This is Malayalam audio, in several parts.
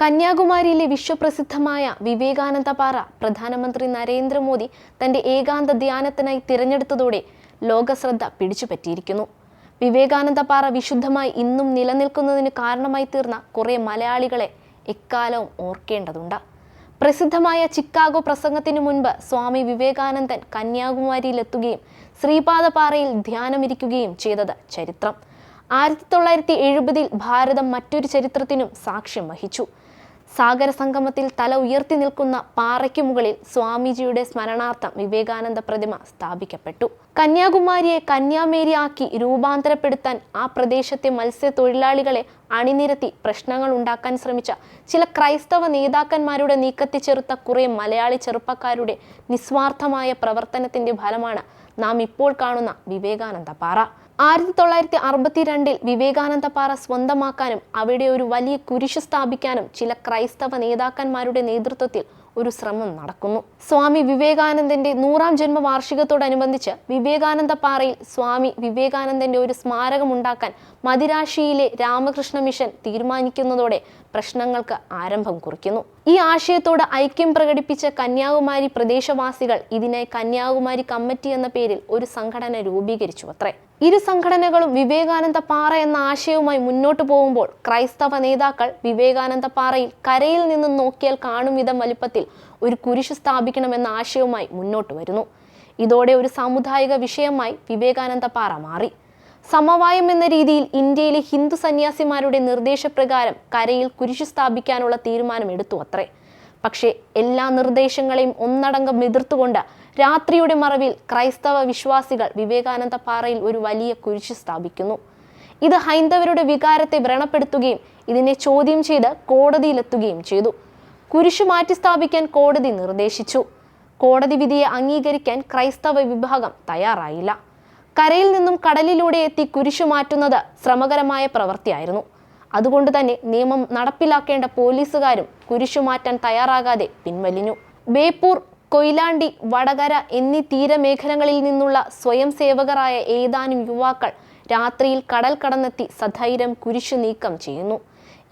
കന്യാകുമാരിയിലെ വിശ്വപ്രസിദ്ധമായ വിവേകാനന്ദ പാറ പ്രധാനമന്ത്രി നരേന്ദ്രമോദി തന്റെ ഏകാന്ത ധ്യാനത്തിനായി തിരഞ്ഞെടുത്തതോടെ ലോകശ്രദ്ധ പിടിച്ചുപറ്റിയിരിക്കുന്നു. വിവേകാനന്ദ പാറ വിശുദ്ധമായി ഇന്നും നിലനിൽക്കുന്നതിന് കാരണമായി തീർന്ന കുറെ മലയാളികളെ എക്കാലവും ഓർക്കേണ്ടതുണ്ട്. പ്രസിദ്ധമായ ചിക്കാഗോ പ്രസംഗത്തിനു മുൻപ് സ്വാമി വിവേകാനന്ദൻ കന്യാകുമാരിയിലെത്തുകയും ശ്രീപാദപാറയിൽ ധ്യാനമിരിക്കുകയും ചെയ്തത് ചരിത്രം. ആയിരത്തി തൊള്ളായിരത്തി എഴുപതിൽ ഭാരതം മറ്റൊരു ചരിത്രത്തിനും സാക്ഷ്യം വഹിച്ചു. സാഗര സംഗമത്തിൽ തല ഉയർത്തി നിൽക്കുന്ന പാറയ്ക്ക് മുകളിൽ സ്വാമിജിയുടെ സ്മരണാർത്ഥം വിവേകാനന്ദ പ്രതിമ സ്ഥാപിക്കപ്പെട്ടു. കന്യാകുമാരിയെ കന്യാമേരി ആക്കി രൂപാന്തരപ്പെടുത്താൻ ആ പ്രദേശത്തെ മത്സ്യത്തൊഴിലാളികളെ അണിനിരത്തി പ്രശ്നങ്ങൾ ഉണ്ടാക്കാൻ ശ്രമിച്ച ചില ക്രൈസ്തവ നേതാക്കന്മാരുടെ നീക്കത്തി ചെറുത്ത കുറെ മലയാളി ചെറുപ്പക്കാരുടെ നിസ്വാർത്ഥമായ പ്രവർത്തനത്തിന്റെ ഫലമാണ് നാം ഇപ്പോൾ കാണുന്ന വിവേകാനന്ദ പാറ. ആയിരത്തി തൊള്ളായിരത്തി അറുപത്തിരണ്ടിൽ വിവേകാനന്ദ പാറ സ്വന്തമാക്കാനും അവിടെ ഒരു വലിയ കുരിശ് സ്ഥാപിക്കാനും ചില ക്രൈസ്തവ നേതാക്കന്മാരുടെ നേതൃത്വത്തിൽ ഒരു ശ്രമം നടക്കുന്നു. സ്വാമി വിവേകാനന്ദന്റെ നൂറാം ജന്മവാർഷികത്തോടനുബന്ധിച്ച് വിവേകാനന്ദ പാറയിൽ സ്വാമി വിവേകാനന്ദന്റെ ഒരു സ്മാരകം ഉണ്ടാക്കാൻ മദിരാശിയിലെ രാമകൃഷ്ണ മിഷൻ തീരുമാനിക്കുന്നതോടെ പ്രശ്നങ്ങൾക്ക് ആരംഭം കുറിക്കുന്നു. ഈ ആശയത്തോട് ഐക്യം പ്രകടിപ്പിച്ച കന്യാകുമാരി പ്രദേശവാസികൾ ഇതിനായി കന്യാകുമാരി കമ്മിറ്റി എന്ന പേരിൽ ഒരു സംഘടന രൂപീകരിച്ചു അത്രേ. ഇരു സംഘടനകളും വിവേകാനന്ദ പാറ എന്ന ആശയവുമായി മുന്നോട്ടു പോകുമ്പോൾ ക്രൈസ്തവ നേതാക്കൾ വിവേകാനന്ദ പാറയിൽ കരയിൽ നിന്നും നോക്കിയാൽ കാണും വിധം വലുപ്പത്തിൽ ഒരു കുരിശ് സ്ഥാപിക്കണമെന്ന ആശയവുമായി മുന്നോട്ട് വരുന്നു. ഇതോടെ ഒരു സാമുദായിക വിഷയമായി വിവേകാനന്ദ പാറ മാറി. സമവായം എന്ന രീതിയിൽ ഇന്ത്യയിലെ ഹിന്ദു സന്യാസിമാരുടെ നിർദ്ദേശപ്രകാരം കരയിൽ കുരിശ് സ്ഥാപിക്കാനുള്ള തീരുമാനം എടുത്തു അത്രേ. പക്ഷേ എല്ലാ നിർദ്ദേശങ്ങളെയും ഒന്നടങ്കം എതിർത്തുകൊണ്ട് രാത്രിയുടെ മറവിൽ ക്രൈസ്തവ വിശ്വാസികൾ വിവേകാനന്ദ പാറയിൽ ഒരു വലിയ കുരിശ് സ്ഥാപിക്കുന്നു. ഇത് ഹൈന്ദവരുടെ വികാരത്തെ വ്രണപ്പെടുത്തുകയും ഇതിനെ ചോദ്യം ചെയ്ത് കോടതിയിലെത്തുകയും ചെയ്തു. കുരിശ് മാറ്റി സ്ഥാപിക്കാൻ കോടതി നിർദ്ദേശിച്ചു. കോടതി വിധിയെ അംഗീകരിക്കാൻ ക്രൈസ്തവ വിഭാഗം തയ്യാറായില്ല. കരയിൽ നിന്നും കടലിലൂടെ എത്തി കുരിശു മാറ്റുന്നത് ശ്രമകരമായ പ്രവൃത്തിയായിരുന്നു. അതുകൊണ്ട് തന്നെ നിയമം നടപ്പിലാക്കേണ്ട പോലീസുകാരും കുരിശു മാറ്റാൻ തയ്യാറാകാതെ പിൻവലിഞ്ഞു. ബേപ്പൂർ കൊയിലാണ്ടി വടകര എന്നീ തീരമേഖലകളിൽ നിന്നുള്ള സ്വയം സേവകരായ ഏതാനും യുവാക്കൾ രാത്രിയിൽ കടൽ കടന്നെത്തി സധൈര്യം കുരിശു നീക്കം ചെയ്യുന്നു.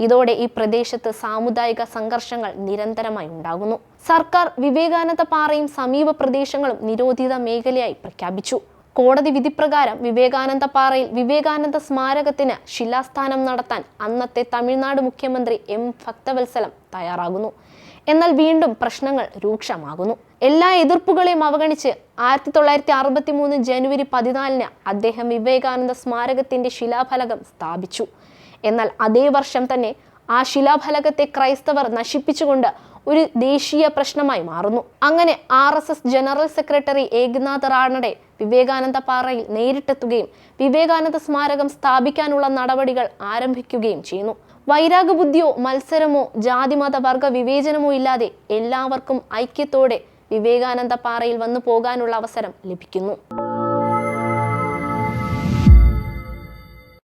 ഇതോടെ ഈ പ്രദേശത്ത് സാമുദായിക സംഘർഷങ്ങൾ നിരന്തരമായി ഉണ്ടാകുന്നു. സർക്കാർ വിവേകാനന്ദ പാറയും സമീപ പ്രദേശങ്ങളും നിരോധിത മേഖലയായി പ്രഖ്യാപിച്ചു. കോടതി വിധിപ്രകാരം വിവേകാനന്ദ പാറയിൽ വിവേകാനന്ദ സ്മാരകത്തിന് ശിലാസ്ഥാനം നടത്താൻ അന്നത്തെ തമിഴ്നാട് മുഖ്യമന്ത്രി എം ഭക്തവത്സലം തയ്യാറാകുന്നു. എന്നാൽ വീണ്ടും പ്രശ്നങ്ങൾ രൂക്ഷമാകുന്നു. എല്ലാ എതിർപ്പുകളെയും അവഗണിച്ച് ആയിരത്തി തൊള്ളായിരത്തി അറുപത്തി മൂന്ന് ജനുവരി പതിനാലിന് അദ്ദേഹം വിവേകാനന്ദ സ്മാരകത്തിന്റെ ശിലാഫലകം സ്ഥാപിച്ചു. എന്നാൽ അതേ വർഷം തന്നെ ആ ശിലാഫലകത്തെ ക്രൈസ്തവർ നശിപ്പിച്ചുകൊണ്ട് ഒരു ദേശീയ പ്രശ്നമായി മാറുന്നു. അങ്ങനെ R S S general secretary Eknath റാണയുടെ Vivekananda പാറയിൽ നേരിട്ടെത്തുകയും വിവേകാനന്ദ സ്മാരകം സ്ഥാപിക്കാനുള്ള നടപടികൾ ആരംഭിക്കുകയും ചെയ്യുന്നു. വൈരാഗബുദ്ധിയോ മത്സരമോ ജാതിമത വർഗ വിവേചനമോ ഇല്ലാതെ എല്ലാവർക്കും ഐക്യത്തോടെ വിവേകാനന്ദ പാറയിൽ വന്നു പോകാനുള്ള അവസരം ലഭിക്കുന്നു.